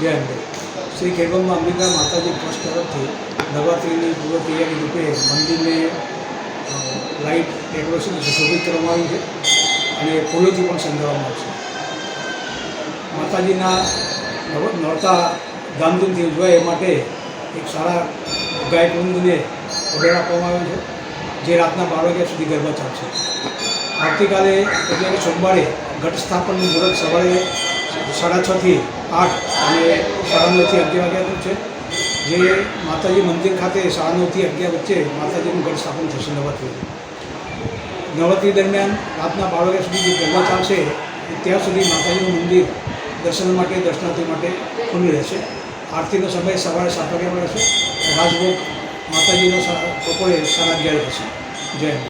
જય અંબે શ્રી ખેડવામાં અંબિકા માતાજી ટ્રસ્ટ તરફથી નવરાત્રિની પૂર્વ તૈયારી રૂપે મંદિરને લાઇટ ડેકોરેશન સુશોભિત કરવામાં આવ્યું છે અને ફૂલોથી પણ શણગારવામાં આવશે. માતાજીના નોરતા ધામધૂમથી ઉજવાય એ માટે એક સારા ગાયક વૃંદને ઓર્ડર આપવામાં આવ્યો છે, જે રાતના બાર વાગ્યા સુધી ગરબા ચાલશે. આવતીકાલે એટલે સોમવારે ઘટ સ્થાપનનું મુહૂર્ત સવારે સાડા છથી આઠ અને સાડા નવથી અગિયાર વાગ્યાનું છે. જે માતાજી મંદિર ખાતે સાડા નવથી અગિયાર વચ્ચે માતાજીનું ઘર સ્થાપન થશે નવરાત્રિ નવરાત્રિ દરમિયાન રાતના બાર વાગ્યા સુધી જે ગરબા ચાલશે ત્યાં સુધી માતાજીનું મંદિર દર્શન માટે દર્શનાર્થી માટે ખુલ્લું રહેશે. આરતીનો સમય સવારે સાત વાગ્યામાં રહેશે. રાજભોગ માતાજીનો બપોરે સાડા અગિયાર રહેશે જય